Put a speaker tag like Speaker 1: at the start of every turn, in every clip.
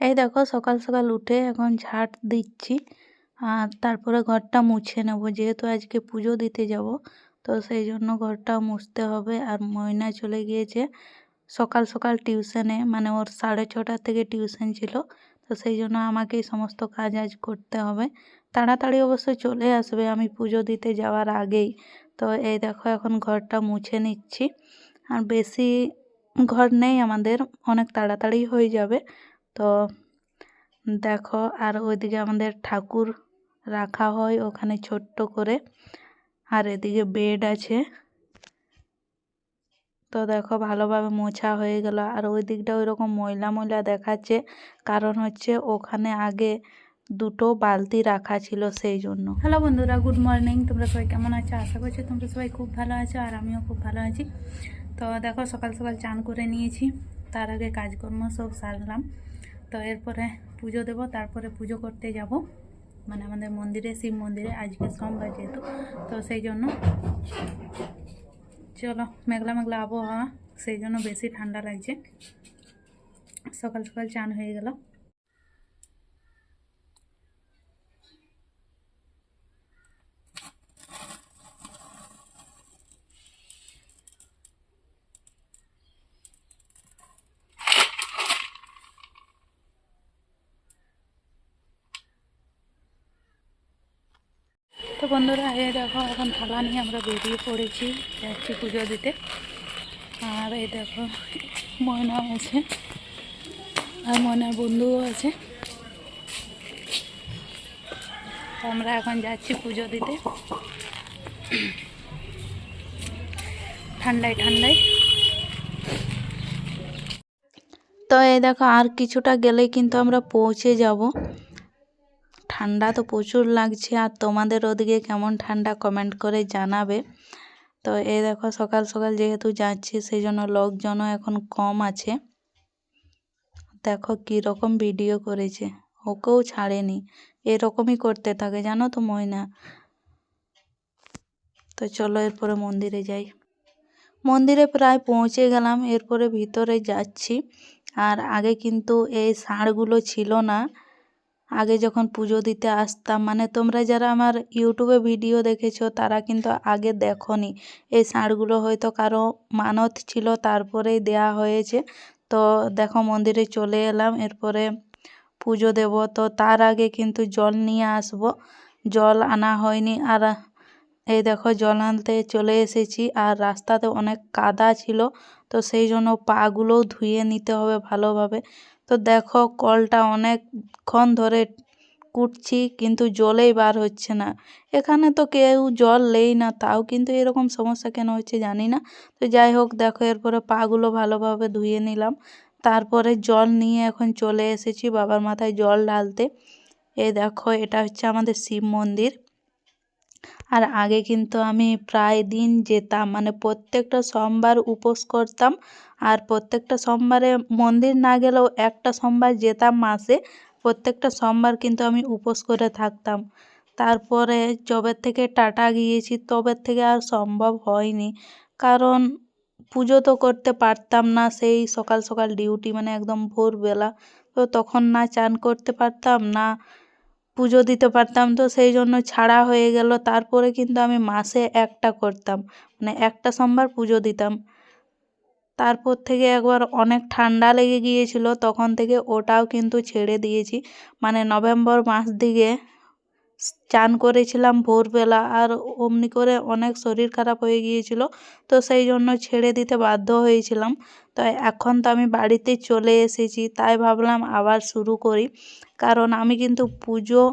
Speaker 1: এই দেখো সকাল সকাল উঠে এখন ঝাঁট দিচ্ছি, আর তারপরে ঘরটা মুছে নেব। যেহেতু আজকে পুজো দিতে যাব, তো সেই জন্য ঘরটা মুছতে হবে। আর ময়না চলে গিয়েছে সকাল সকাল টিউশনে মানে ওর সাড়ে ছটার থেকে টিউশন ছিল, তো সেই জন্য আমাকেই সমস্ত কাজ আজ করতে হবে। তাড়াতাড়ি অবশ্য চলে আসবে, আমি পুজো দিতে যাওয়ার আগেই। তো এই দেখো এখন ঘরটা মুছে নিচ্ছি। আর বেশি ঘর নেই আমাদের, অনেক তাড়াতাড়ি হয়ে যাবে। তো দেখো, আর ওইদিকে আমাদের ঠাকুর রাখা হয় ওখানে ছোট্ট করে। আর এদিকে বেড আছে। তো দেখো, ভালোভাবে মোছা হয়ে গেল। আর ওই দিকটা ওই রকম ময়লা ময়লা দেখাচ্ছে। কারণ হচ্ছে ওখানে আগে দুটো বালতি রাখা ছিল সেই জন্য। হ্যালো বন্ধুরা, গুড মর্নিং। তোমরা সবাই কেমন আছো? আশা করছি তোমরা সবাই খুব ভালো আছো আর আমিও খুব ভালো আছি। তো দেখো, সকাল সকাল চান করে নিয়েছি। তার আগে কাজকর্ম সব সারলাম। তো এরপরে পুজো দেব, তারপরে পুজো করতে যাব। মানে আমাদের মন্দিরে, শিব মন্দিরে, আজকে সোমবার যেহেতু, তো সেই জন্য চলো, মেঘলা মেঘলা আবহাওয়া, সেই জন্য বেশি ঠান্ডা লাগছে। সকাল সকাল চান হয়ে গেল। তো বন্ধুরা, এই দেখো এখন থালা নিয়ে আমরা বেরিয়ে পড়েছি যাচ্ছি পুজো দিতে। আর এই দেখো, ময়না আছে আর ময়নার বন্ধুও আছে। আমরা এখন যাচ্ছি পুজো দিতে। ঠান্ডায় ঠান্ডায়। তো এই দেখো, আর কিছুটা গেলেই কিন্তু আমরা পৌঁছে যাব। ঠান্ডা তো প্রচুর লাগছে, আর তোমাদের ওদিকে কেমন ঠান্ডা কমেন্ট করে জানাবে। তো এই দেখো সকাল সকাল যেহেতু যাচ্ছি সেই জন্য লোকজনও এখন কম আছে। দেখো কী রকম ভিডিও করেছে, ওকেও ছাড়েনি, এরকমই করতে থাকে, জানো তো ময়না? তো চলো এরপরে মন্দিরে যাই। মন্দিরে প্রায় পৌঁছে গেলাম, এরপরে ভিতরে যাচ্ছি। আর আগে কিন্তু এই ষাঁড়গুলো ছিল না আগে যখন পুজো দিতে আসতাম মানে তোমরা যারা আমার ইউটিউবে ভিডিও দেখেছ, তারা কিন্তু আগে দেখনি। এই ষাঁড়গুলো হয়তো কারও মানত ছিল, তারপরেই দেয়া হয়েছে। তো দেখো, মন্দিরে চলে এলাম, এরপরে পুজো দেব। তো তার আগে কিন্তু জল নিয়ে আসব। জল আনা হয়নি, আর এই দেখো, জল আনতে চলে এসেছি। আর রাস্তাতে অনেক কাদা ছিল তো সেই জন্য পাগুলোও ধুয়ে নিতে হবে ভালোভাবে। তো দেখো কলটা অনেকক্ষণ ধরে কুটছি, কিন্তু জলেই বার হচ্ছে না। এখানে তো কেউ জল নেই না, তাও কিন্তু এরকম সমস্যা কেন হচ্ছে জানি না। তো যাই হোক, দেখো এরপরে পাগুলো ভালোভাবে ধুয়ে নিলাম। তারপরে জল নিয়ে এখন চলে এসেছি বাবার মাথায় জল ঢালতে। এই দেখো, এটা হচ্ছে আমাদের শিব মন্দির। আর আগে কিন্তু আমি প্রায় দিন যেতাম মানে প্রত্যেকটা সোমবার উপোস করতাম। আর প্রত্যেকটা সোমবারে মন্দির না গেলেও একটা সোমবার যেতাম মাসে, প্রত্যেকটা সোমবার কিন্তু আমি উপোস করে থাকতাম। তারপরে যবের থেকে টাটা গিয়েছি, তবের থেকে আর সম্ভব হয়নি। কারণ পুজো তো করতে পারতাম না, সেই সকাল সকাল ডিউটি মানে একদম ভোরবেলা। তো তখন না চান করতে পারতাম না। পুজো দিতে পারতাম তো, সেই জন্য ছাড়া হয়ে গেল। তারপরে কিন্তু আমি মাসে একটা করতাম মানে একটা সোমবার পুজো দিতাম। তারপর থেকে একবার অনেক ঠান্ডা লেগে গিয়েছিল, তখন থেকে ওটাও কিন্তু ছেড়ে দিয়েছি। মানে নভেম্বর মাস দিকে চান করেছিলাম ভোরবেলা আর অমনি করে অনেক শরীর খারাপ হয়ে গিয়েছিল, তো সেই জন্য ছেড়ে দিতে বাধ্য হয়েছিলাম। তো এখন তো আমি বাড়িতে চলে এসেছি, তাই ভাবলাম আবার শুরু করি। কারণ আমি কিন্তু পুজো,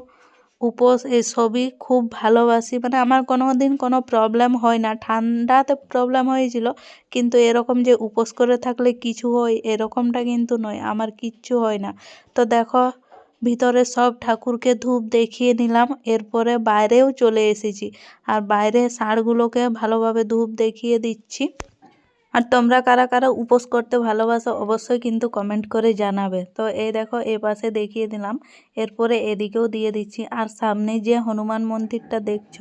Speaker 1: উপোস এসবই খুব ভালোবাসি। মানে আমার কোনো দিন কোনো প্রবলেম হয় না, ঠান্ডাতে প্রবলেম হয়েছিল, কিন্তু এরকম যে উপোস করে থাকলে কিছু হয়, এরকমটা কিন্তু নয়, আমার কিচ্ছু হয় না। তো দেখো ভিতরে সব ঠাকুরকে ধূপ দেখিয়ে নিলাম, এরপরে বাইরেও চলে এসেছি। আর বাইরে ষাঁড়গুলোকে ভালোভাবে ধূপ দেখিয়ে দিচ্ছি। আর তোমরা কারা কারা উপোস করতে ভালোবাসো অবশ্যই কিন্তু কমেন্ট করে জানাবে। তো এই দেখো, এ পাশে দেখিয়ে দিলাম, এরপরে এদিকেও দিয়ে দিচ্ছি। আর সামনে যে হনুমান মন্দিরটা দেখছ,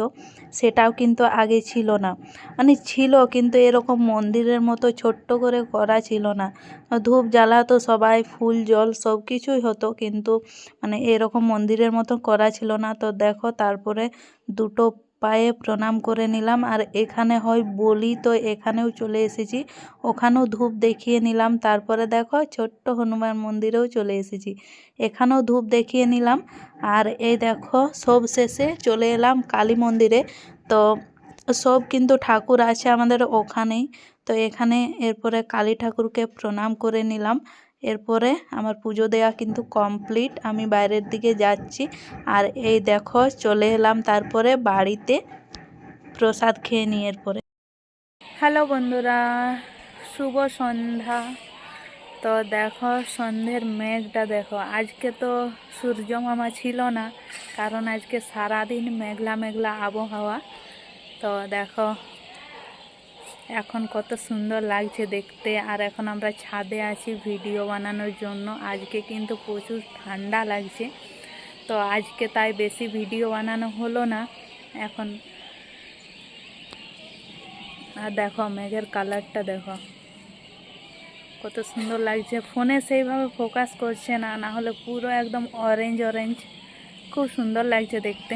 Speaker 1: সেটাও কিন্তু আগে ছিল না। মানে ছিল, কিন্তু এরকম মন্দিরের মতো ছোট্ট করে করা ছিল না। ধূপ জ্বালা তো সবাই, ফুল, জল সব কিছুই হতো, কিন্তু মানে এরকম মন্দিরের মতো করা ছিল না। তো দেখো, তারপরে দুটো পায়ে প্রণাম করে নিলাম। আর এখানে হয় বলি, তো এখানেও চলে এসেছি। ওখানেও ধূপ দেখিয়ে নিলাম। তারপরে দেখো, ছোট্ট হনুমান মন্দিরেও চলে এসেছি। এখানেও ধূপ দেখিয়ে নিলাম। আর এই দেখো, সব শেষে চলে এলাম কালী মন্দিরে। তো সব কিন্তু ঠাকুর আছে আমাদের ওখানেই। তো এখানে এরপরে কালী ঠাকুরকে প্রণাম করে নিলাম। এরপরে আমার পুজো দেওয়া কিন্তু কমপ্লিট। আমি বাইরের দিকে যাচ্ছি। আর এই দেখো, চলে এলাম তারপরে বাড়িতে। প্রসাদ খেয়ে নিয়ে এরপরে। হ্যালো বন্ধুরা, শুভ সন্ধ্যা। তো দেখো, সন্ধ্যের মেঘটা দেখো। আজকে তো সূর্য মামা ছিল না, কারণ আজকে সারাদিন মেঘলা মেঘলা আবহাওয়া। তো দেখো এখন কত সুন্দর লাগছে দেখতে। আর এখন আমরা ছাদে আছি ভিডিও বানানোর জন্য। আজকে কিন্তু প্রচুর ঠান্ডা লাগছে। তো আজকে তাই বেশি ভিডিও বানানো হলো না। এখন আর দেখো, মেঘের কালারটা দেখো। কত সুন্দর লাগছে। ফোনে সেইভাবে ফোকাস করছে না না হলে পুরো একদম অরেঞ্জ অরেঞ্জ খুব সুন্দর লাগছে দেখতে।